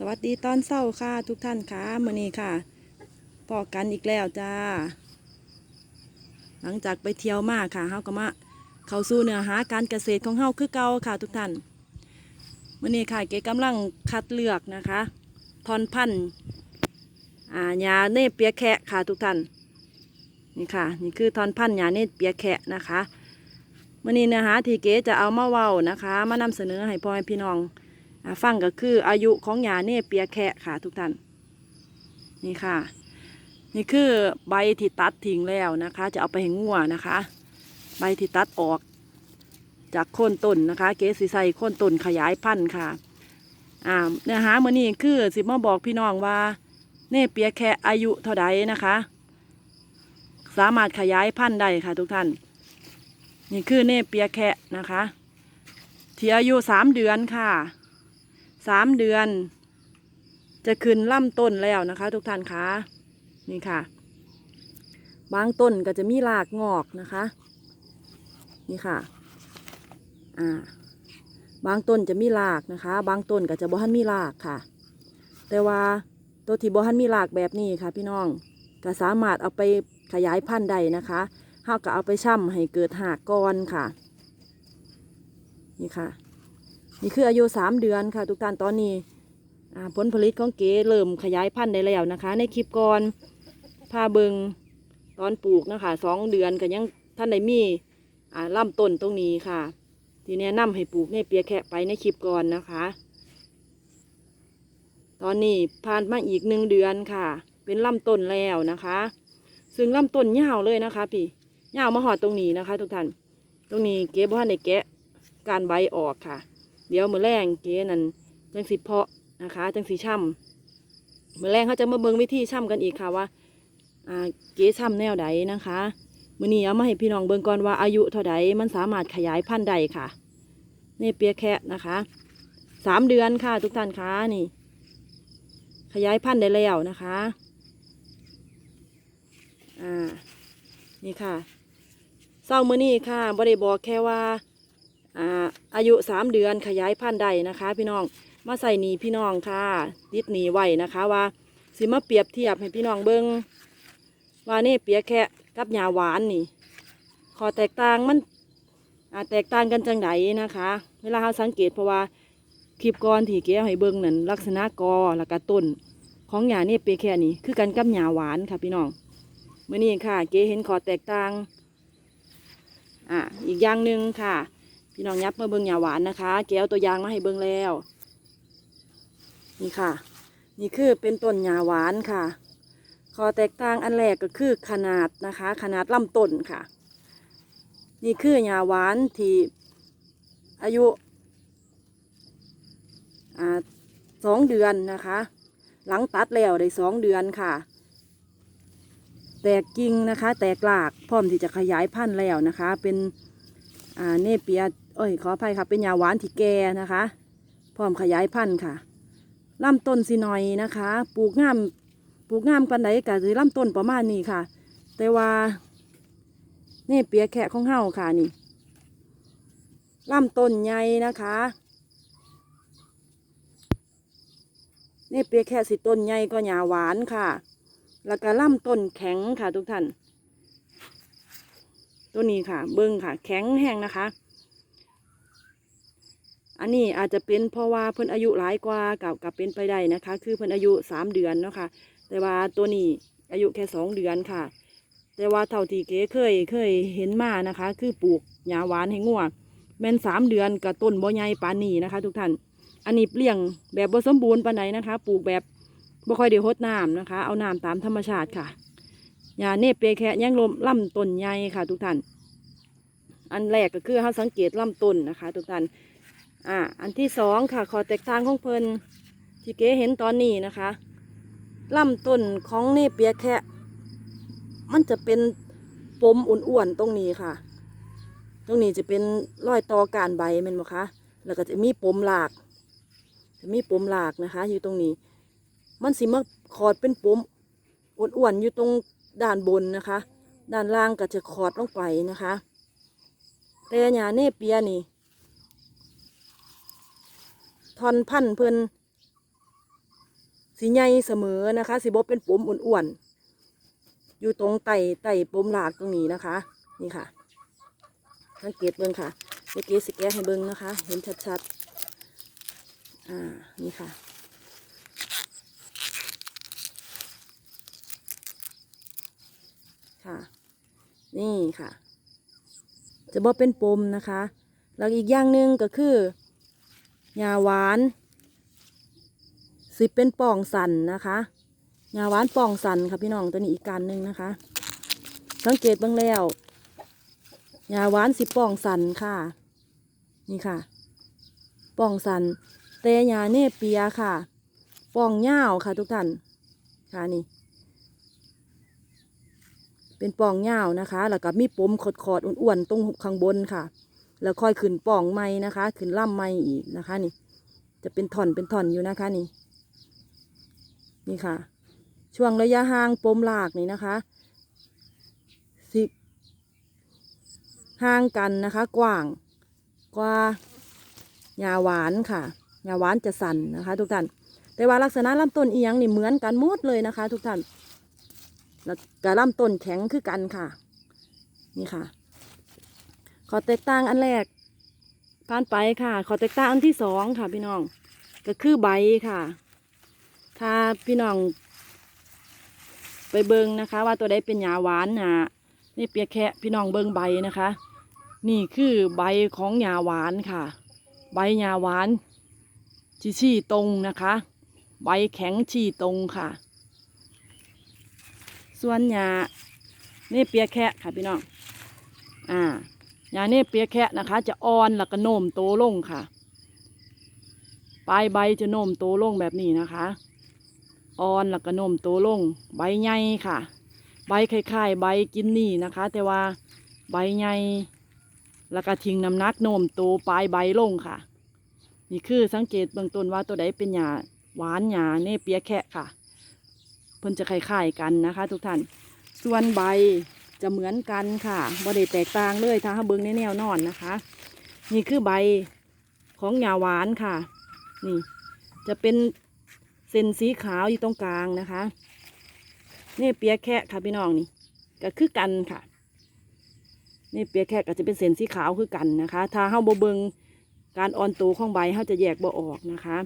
สวัสดีตอนเศร้าค่ะทุกท่านค่ะมื่อนี้ค่ะพอกันอีกแล้วจ้า หลังจากไปเที่ยวมาค่ะเฮาก็มาเข้าสู่เนื้อหาการเกษตรของเฮาคือเก่าค่ะ ทุกท่านมื่อนี้ค่ะ เก๋กำลังคัดเลือกนะคะทอนพันธุ์อ่าหญ้าเนปเปียแคะค่ะทุกท่านนี่ค่ะ นี่คือทอนพันธุ์หญ้าเนปเปียแคะนะคะมื่อนี้เนื้อหาที่เก๋จะเอามาเว้านะคะ มานำเสนอให้พ่อแม่พี่น้อง ฟังก็คืออายุของยาเน่เปียแคะค่ะทุกท่าน นี่ค่ะ นี่คือใบที่ตัดทิ้งแล้วนะคะ จะเอาไปให้งัวนะคะ ใบที่ตัดออกจากโคนต้นนะคะ เกสีใส่โคนต้นขยายพันธุ์ค่ะอ่าเนื้อหาเมื่อนี้คือสิมาบอกพี่น้องว่าเน่เปียแคะอายุเท่าใดนะคะ สามารถขยายพันธุ์ได้ค่ะทุกท่าน นี่คือเน่เปียแคะนะคะที่อายุสามเดือนค่ะ สามเดือน จะขึ้นล่ำต้นแล้วนะคะ ทุกท่านคะนี่ค่ะ บางต้นก็จะมีรากงอกนะคะ นี่ค่ะ อ่า บางต้นจะมีรากนะคะ บางต้นก็จะบ่ทันมีรากค่ะ แต่ว่าตัวที่บ่ทันมีรากแบบนี้ค่ะ พี่น้องก็สามารถเอาไปขยายพันธุ์ได้นะคะเฮาก็เอาไปช่ำให้เกิดหากก้อนค่ะ นี่ค่ะ นี่คืออายุสามเดือนค่ะ ทุกท่านตอนนี้ผลผลิตของเก๋เริ่มขยายพันธุ์ได้แล้วนะคะ ในคลิปก่อนพาเบิงตอนปลูกนะคะสองเดือนก็ยังท่านได้มีอ่าล่ำต้นตรงนี้ค่ะ ทีแนะนำให้ปลูกในเปียแคะไปในคลิปก่อนนะคะ ตอนนี้ผ่านมาอีกหนึ่งเดือนค่ะ เป็นลำต้นแล้วนะคะ ซึ่งลำต้นยาวเลยนะคะ พี่ยาวมาหอดตรงนี้นะคะ ทุกท่าน ตรงนี้เก๋บ้านในแกะการใบออกค่ะ เดี๋ยวมือแรงเก๋นั่นจังสิเพาะนะคะจังสีช่ำมือแรงเขาจะมาเบิ่งวิธีช่ำกันอีกค่ะว่าอ่าเก๋ช่ำแนวใดนะคะมือนี้เอามาให้พี่น้องเบิ่งก่อนว่าอายุเท่าใดมันสามารถขยายพันธุ์ได้ค่ะนี่เปียแคะนะคะสามเดือนค่ะทุกท่านคะนี่ ขยายพันธุ์ได้แล้วนะคะอ่านี่ค่ะเศร้ามือนี้ค่ะบริบอกแค่ว่า อายุสามเดือนขยายพันธุ์ได้นะคะ พี่น้องมาใส่หนีพี่น้องค่ะติดหนีไว้นะคะว่าสิมาเปรียบเทียบให้พี่น้องเบิงว่านี่เปียแค่กับหญ้าหวานนี่ขอแตกต่างมันแตกต่างกันจังไดนะคะ เวลาเราสังเกตเพราะว่าคลิปก่อนที่เกี้ยให้เบิงนั่นลักษณะกอแล้วก็ต้น ของหญ้านี่เปียแค่นี่คือกันกับหญ้าหวานค่ะพี่น้องเมื่อนี้ค่ะ เก๋เห็นขอแตกต่าง อ่าอีกอย่างหนึ่งค่ะ พี่น้องยับมาเบิ่งหยาหวานนะคะ แก้วตัวยางมาให้เบิ่งแล้ว นี่ค่ะ นี่คือเป็นต้นหยาหวานค่ะข้อแตกต่างอันแรกก็คือขนาดนะคะ ขนาดลำต้นค่ะ นี่คือหยาหวานที่อายุสองเดือนนะคะ หลังตัดแล้วได้สองเดือนค่ะ แตกกิ่งนะคะ แตกหลากพร้อมที่จะขยายพันธุ์แล้วนะคะ เป็นเนเปีย เอ้ยขออภัยครับเป็นยาหวานที่แก่นะคะ พร้อมขยายพันธุ์ค่ะลำต้นสิหน่อยนะคะ ปลูกงามปลูกงามปันไดกะสิลำต้นประมาณนี้ค่ะ แต่ว่าเนเปียแคะของเฮาค่ะนี่ลำต้นใหญ่นะคะเนเปียแคะสิต้นใหญ่ก็หยาหวานค่ะ แล้วก็ลำต้นแข็งค่ะทุกท่าน ตัวนี้ค่ะ เบิ้งค่ะ แข็งแห้งนะคะ อันนี้อาจจะเป็นเพราะว่าเพิ่นอายุหลายกว่ากับกับเป็นไปได้นะคะ คือเพิ่นอายุสามเดือนเนาะค่ะแต่ว่าตัวนี้อายุแค่สองเดือนค่ะ แต่ว่าเท่าที่เก๋เคยเคยเห็นมานะคะ คือปลูกหญ้าหวานให้งัวแม่นสามเดือนกับต้นบ่ใหญ่ปานนี้นะคะ ทุกท่าน อันนี้เลี้ยงแบบบ่สมบูรณ์ปานใดนะคะ ปลูกแบบบ่ค่อยได้รดน้ำนะคะ เอาน้ำตามธรรมชาติค่ะหญ้าเนปเปแค่ยังลมล่ำต้นใหญ่ค่ะ ทุกท่าน อันแรกก็คือเขาสังเกตลำต้นนะคะ ทุกท่าน อ่า อันที่สองค่ะ ขอแตกต่างของเพิ่นที่เก๋เห็นตอนนี้นะคะลำต้นของเนเปียแคะมันจะเป็นปมอ้วนๆตรงนี้ค่ะ ตรงนี้จะเป็นรอยตอการใบแมันบ่คะแล้วก็จะมีปมหลาก จะมีปมหลากนะคะ อยู่ตรงนี้ มันสิมาขอดเป็นปมอ้วนๆอยู่ตรงด้านบนนะคะ ด้านล่างก็จะขอดลงไปนะคะ แต่หญ้าเนเปียนี่ ทอนพันเพิ่นสีใหญ่เสมอนะคะสีบเป็นปุ่มอ้วนๆอยู่ตรงไต่ไต่ปุ่มหลากตรงนี้นะคะ นี่ค่ะสังเกตเบิ้งค่ะเมื่อกี้สแกให้เบิ้งนะคะ เห็นชัดๆอ่านี่ค่ะค่ะ นี่ค่ะ จะบ่เป็นปมนะคะ แล้วอีกอย่างหนึ่งก็คือ หญ้าหวาน สิเป็นป่องสันนะคะหญ้าหวานป่องสันค่ะพี่น้องตัวนี้อีกการหนึ่งนะคะ สังเกตเบ้างแล้วหญ้าหวานสิป่องสันค่ะ นี่ค่ะ ป่องสันแต่หญ้าเนเปียค่ะ ป่องยาค่ะทุกท่านค่ะนี่เป็นป่องยาวนะคะ แล้วก็มีปมขดๆ อ้วนๆ ตรงข้างบนค่ะ แล้วค่อยขึ้นป่องไม้นะคะ ขึ้นล่ำไม้อีกนะคะนี่ จะเป็นท่อนเป็นท่อนอยู่นะคะนี่ นี่ค่ะ ช่วงระยะห่างปมหลากนี่นะคะสิห่างกันนะคะ กว้างกว่าหญ้าหวานค่ะหญ้าหวานจะสั่นนะคะ ทุกท่าน แต่ว่าลักษณะลำต้นเอียงนี่เหมือนกันหมดเลยนะคะ ทุกท่าน แล้วก็ลำต้นแข็งคือกันค่ะ นี่ค่ะ ขอแตกต่างอันแรกผ่านไปค่ะ ขอแตกต่างอันที่สองค่ะ พี่น้อง ก็คือใบค่ะ ถ้าพี่น้อง ไปเบิงนะคะ ว่าตัวใดเป็นหญ้าหวานนะนี่เปียแคะพี่น้องเบิงใบนะคะ นี่คือใบของหญ้าหวานค่ะ ใบหญ้าหวานชี้ชี้ตรงนะคะ ใบแข็งชี้ตรงค่ะ ส่วนหญ้านี่เปียแคะค่ะพี่น้อง อ่า หญ้านี่เปียแคะนะคะ จะอ่อนแล้วก็โน้มโตลงค่ะ ปลายใบจะโน้มโตลงแบบนี้นะคะอ่อนแล้วก็โน้มโตลง ใบใหญ่ค่ะ ใบคล้ายๆใบกินนี่นะคะ แต่ว่าใบใหญ่แล้วก็ทิ้งน้ำหนักโน้มโตปลายใบลงค่ะ นี่คือสังเกตเบื้องต้นว่าตัวใดเป็นหญ้าหวานหญ้าเนเปียแคะค่ะ เพิ่นจะคล้ายๆกันนะคะ ทุกท่าน ส่วนใบ จะเหมือนกันค่ะบ่ได้แตกต่างเลยถ้าเบิ่งในแนวนอนนะคะ นี่คือใบของหญ้าหวานค่ะ นี่ จะเป็นเส้นสีขาวอยู่ตรงกลางนะคะนี่เปียแคะค่ะพี่น้องนี่ ก็คือกันค่ะ นี่เปียแคะก็จะเป็นเส้นสีขาวคือกันนะคะ ถ้าเฮาบ่เบิงการอ่อนตัวของใบเฮาจะแยกบ่ออกนะคะ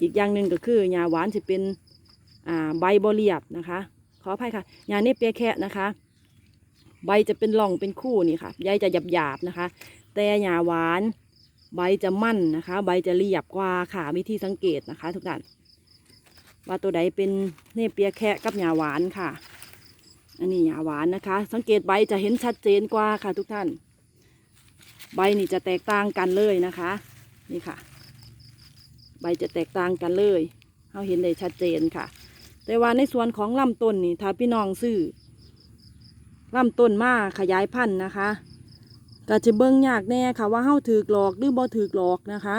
อีกอย่างหนึ่งก็คือหญ้าหวานจะเป็นอ่าใบบเรียบนะคะ ขออภัยค่ะหยาเนี่เปียแคะนะคะ ใบจะเป็นร่องเป็นคู่นี่ค่ะใยจะหยาบหยาบๆนะคะ แต่หญ้าหวาน ใบจะมั่นนะคะ ใบจะเรียบกว่าค่ะวิธีสังเกตนะคะ ทุกท่านว่าตัวใดเป็นเนเปียแคะกับหญ้าหวานค่ะ อันนี้หญ้าหวานนะคะ สังเกตใบจะเห็นชัดเจนกว่าค่ะ ทุกท่าน ใบนี่จะแตกต่างกันเลยนะคะ นี่ค่ะ ใบจะแตกต่างกันเลยเราเห็นได้ชัดเจนค่ะ แต่ว่าในส่วนของลำต้นนี่ถ้าพี่น้องซื้อ ลำต้นมาขยายพันธุ์นะคะก็จะเบิ่งยากแน่ค่ะว่าเฮาถือหลอกหรือบ่ถือหลอกนะคะ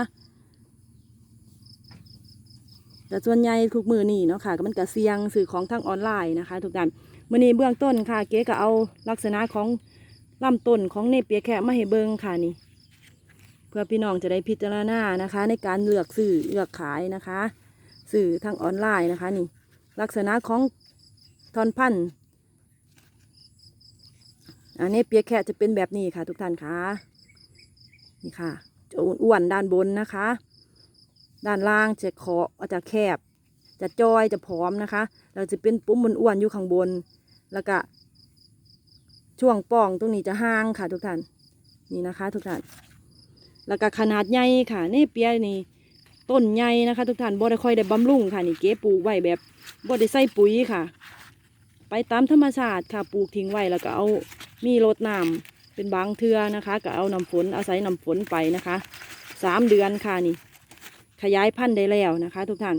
แต่ส่วนใหญ่ทุกมือนี่เนาะค่ะก็มันก็เสี่ยงสื่อของทางออนไลน์นะคะ ทุกท่านมื่อนี้เบื้องต้นค่ะ เก๋ก็เอาลักษณะของลำต้นของเนเปียแคะมาให้เบิ่งค่ะนี่ เพื่อพี่น้องจะได้พิจารณานะคะ ในการเลือกซื้อเลือกขายนะคะ สื่อทางออนไลน์นะคะนี่ ลักษณะของทอนพันธุ์ อันนี้เปียแคะจะเป็นแบบนี้ค่ะ ทุกท่านคะนี่ค่ะจะอ้วนด้านบนนะคะ ด้านล่างจะขอจะแคบ จะจอยจะผอมนะคะ เราจะเป็นปุ้มบนอ้วนอยู่ข้างบน แล้วก็ ช่วงป่องตรงนี้จะห่างค่ะ ทุกท่านนี่นะคะ ทุกท่าน แล้วก็ขนาดใหญ่ค่ะนี่เปียนี่ต้นใหญ่นะคะ ทุกท่านบ่ได้ค่อยได้บำรุงค่ะนี่เก๋ปลูกไว้แบบบ่ได้ใส่ปุ๋ยค่ะ ไปตามธรรมชาติค่ะปลูกทิ้งไว้แล้วก็เอา มีรดน้ำเป็นบางเทือนะคะ ก็เอาน้ำฝนอาศัยน้ำฝนไปนะคะสามเดือนค่ะนี่ ขยายพันธุ์ได้แล้วนะคะ ทุกท่าน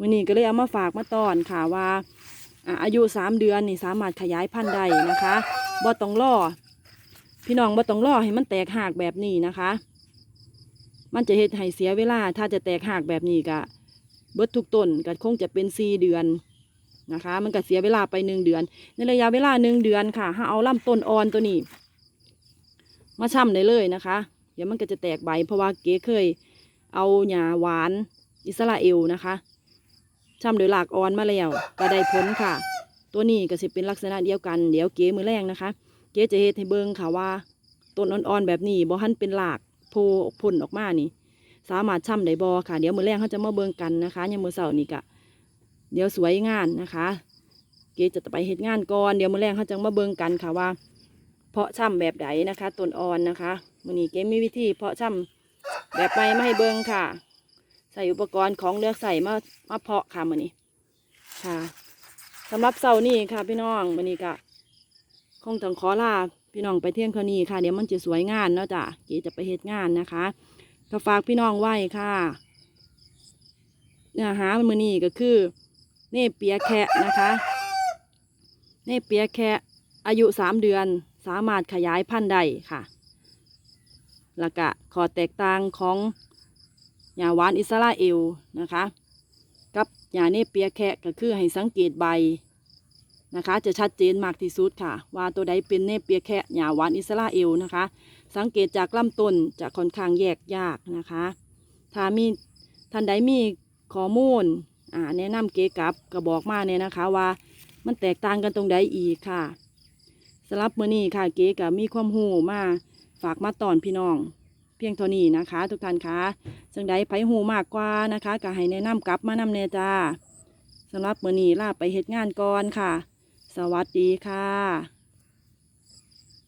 วันนี้ก็เลยเอามาฝากมาตอนค่ะว่าอายุสามเดือนนี่สามารถขยายพันธุ์ได้นะคะบ่ต้องรอพี่น้องบ่ต้องรอให้มันแตกหากแบบนี้นะคะ มันจะเฮ็ดให้เสียเวลา ถ้าจะแตกหากแบบนี้ก็เบิดทุกต้นก็คงจะเป็นสี่เดือน นะคะ มันก็เสียเวลาไปหนึ่งเดือน ในระยะเวลาหนึ่งเดือนค่ะถ้าเอาลำต้นอ่อนตัวนี้ มาช่ำได้เลยนะคะ เดี๋ยวมันก็จะแตกใบ เพราะว่าเก๋เคย เอาหญ้าหวานอิสราเอลนะคะช่ำโดยหลากอ่อนมาแล้วก็ได้ผลค่ะ ตัวนี้ก็สิเป็นลักษณะเดียวกัน เดี๋ยวเก๋มือแรงนะคะ เก๋จะเฮ็ดให้เบิ่งค่ะว่าต้นอ่อนๆแบบนี้บ่ทันเป็นหลากโพพ่นออกมานี่ สามารถช่ำได้บ่ค่ะ เดี๋ยวมือแรงเขาจะมาเบิ่งกันนะคะยังมือเสาร์นี่ก็ เดี๋ยวสวยงานนะคะ เกจะไปเฮ็ดงานก่อนเดี๋ยวมือแรงเขาจะมาเบิ่งกันค่ะว่า เพาะช่ำแบบใดนะคะต้นอ่อนนะคะมื้อนี้เกมีวิธีเพาะช่ำแบบใหม่มาให้เบิ่งค่ะ ใส่อุปกรณ์ของเลือกใส่มามาเพาะค่ะมื้อนี้ค่ะสำหรับเสาร์นี้ค่ะ พี่น้องมื้อนี้ก็คงต้องขอลาพี่น้องไปเที่ยงเท่านี้ค่ะ เดี๋ยวมันจะสวยงานเนาะจ้ะเกจะไปเฮ็ดงานนะคะก็ฝากพี่น้องไว้ค่ะเนื้อหามือนี้ก็คือ นเปียแคะนะคะเนเปียแคะอายุสามเดือนสามารถขยายพันธุ์ได้ค่ะแล้วก็ขอแตกต่างของหญ้าหวานอิสราเอลนะคะ กับหญ้าเนเปียแคะก็คือให้สังเกตใบนะคะ จะชัดเจนมากที่สุดค่ะ ว่าตัวใดเป็นเนเปียแคะหญ้าหวานอิสราเอลนะคะ สังเกตจากลำต้นจะค่อนข้างแยกยากนะคะ ถ้ามีท่านใดมีข้อมูล อ่าแนะนำเกี่ยวกับก็บอกมาเนี่ยนะคะว่า มันแตกต่างกันตรงใดอีกค่ะสำหรับมื้อนี้ค่ะ เก๋กับมีความหูมาฝากมาตอนพี่น้อง เพียงเท่านี้นะคะ ทุกท่านคะจังใดไผหูมากกว่านะคะก็ให้แนะนำกลับมานำเนจ้าสำหรับมื้อนี้ลาไปเฮ็ดงานก่อนค่ะ สวัสดีค่ะ